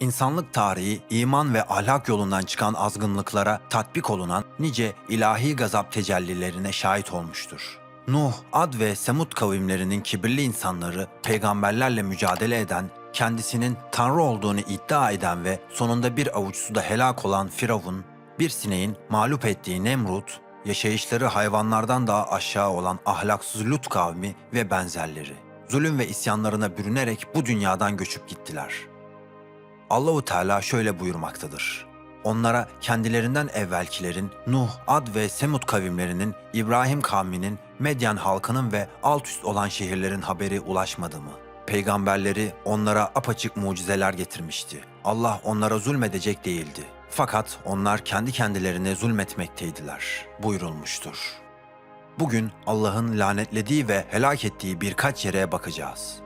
İnsanlık tarihi iman ve ahlak yolundan çıkan azgınlıklara tatbik olunan nice ilahi gazap tecellilerine şahit olmuştur. Nuh, Ad ve Semud kavimlerinin kibirli insanları peygamberlerle mücadele eden, kendisinin Tanrı olduğunu iddia eden ve sonunda bir avuç suda helak olan Firavun, bir sineğin mağlup ettiği Nemrut, yaşayışları hayvanlardan daha aşağı olan ahlaksız Lut kavmi ve benzerleri. Zulüm ve isyanlarına bürünerek bu dünyadan göçüp gittiler. Allahu Teala şöyle buyurmaktadır. Onlara kendilerinden evvelkilerin Nuh, Ad ve Semud kavimlerinin, İbrahim kavminin, Medyen halkının ve alt üst olan şehirlerin haberi ulaşmadı mı? Peygamberleri onlara apaçık mucizeler getirmişti. Allah onlara zulmedecek değildi. Fakat onlar kendi kendilerine zulmetmekteydiler buyurulmuştur. Bugün Allah'ın lanetlediği ve helak ettiği birkaç yere bakacağız.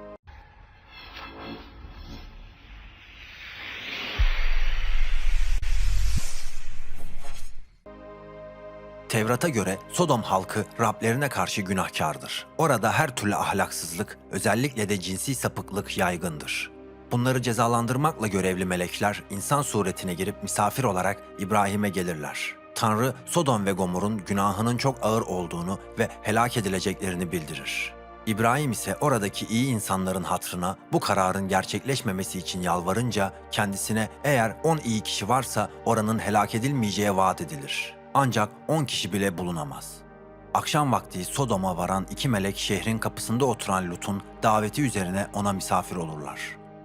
Tevrat'a göre Sodom halkı Rablerine karşı günahkardır. Orada her türlü ahlaksızlık, özellikle de cinsi sapıklık yaygındır. Bunları cezalandırmakla görevli melekler insan suretine girip misafir olarak İbrahim'e gelirler. Tanrı Sodom ve Gomor'un günahının çok ağır olduğunu ve helak edileceklerini bildirir. İbrahim ise oradaki iyi insanların hatrına bu kararın gerçekleşmemesi için yalvarınca kendisine eğer 10 iyi kişi varsa oranın helak edilmeyeceği vaat edilir. Ancak 10 kişi bile bulunamaz. Akşam vakti Sodom'a varan iki melek şehrin kapısında oturan Lut'un daveti üzerine ona misafir olurlar.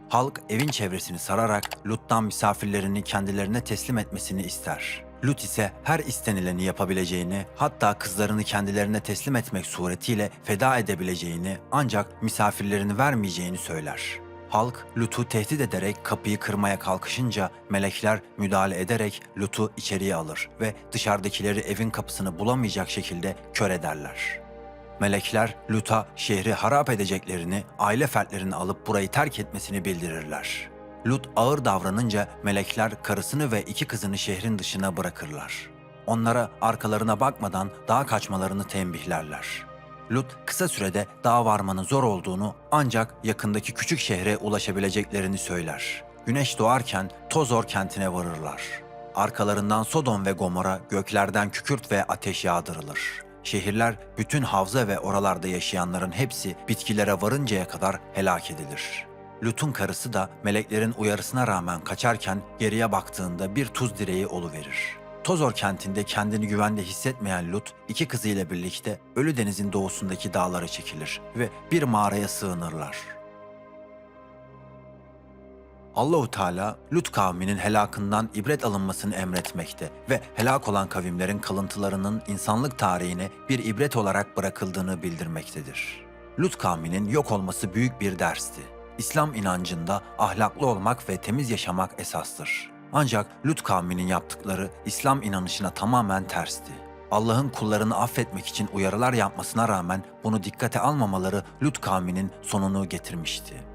Halk evin çevresini sararak Lut'tan misafirlerini kendilerine teslim etmesini ister. Lut ise her istenileni yapabileceğini, hatta kızlarını kendilerine teslim etmek suretiyle feda edebileceğini ancak misafirlerini vermeyeceğini söyler. Halk Lut'u tehdit ederek kapıyı kırmaya kalkışınca melekler müdahale ederek Lut'u içeriye alır ve dışarıdakileri evin kapısını bulamayacak şekilde kör ederler. Melekler Lut'a şehri harap edeceklerini, aile fertlerini alıp burayı terk etmesini bildirirler. Lut ağır davranınca melekler karısını ve iki kızını şehrin dışına bırakırlar. Onlara arkalarına bakmadan dağa kaçmalarını tembihlerler. Lut kısa sürede dağa varmanın zor olduğunu ancak yakındaki küçük şehre ulaşabileceklerini söyler. Güneş doğarken Tozor kentine varırlar. Arkalarından Sodom ve Gomor'a göklerden kükürt ve ateş yağdırılır. Şehirler bütün havza ve oralarda yaşayanların hepsi bitkilere varıncaya kadar helak edilir. Lut'un karısı da meleklerin uyarısına rağmen kaçarken geriye baktığında bir tuz direği oluverir. Tozor kentinde kendini güvende hissetmeyen Lut, iki kızıyla birlikte Ölü Deniz'in doğusundaki dağlara çekilir ve bir mağaraya sığınırlar. Allahu Teala Lut kavminin helakından ibret alınmasını emretmekte ve helak olan kavimlerin kalıntılarının insanlık tarihine bir ibret olarak bırakıldığını bildirmektedir. Lut kavminin yok olması büyük bir dersti. İslam inancında ahlaklı olmak ve temiz yaşamak esastır. Ancak Lut kavminin yaptıkları İslam inanışına tamamen tersti. Allah'ın kullarını affetmek için uyarılar yapmasına rağmen bunu dikkate almamaları Lut kavminin sonunu getirmişti.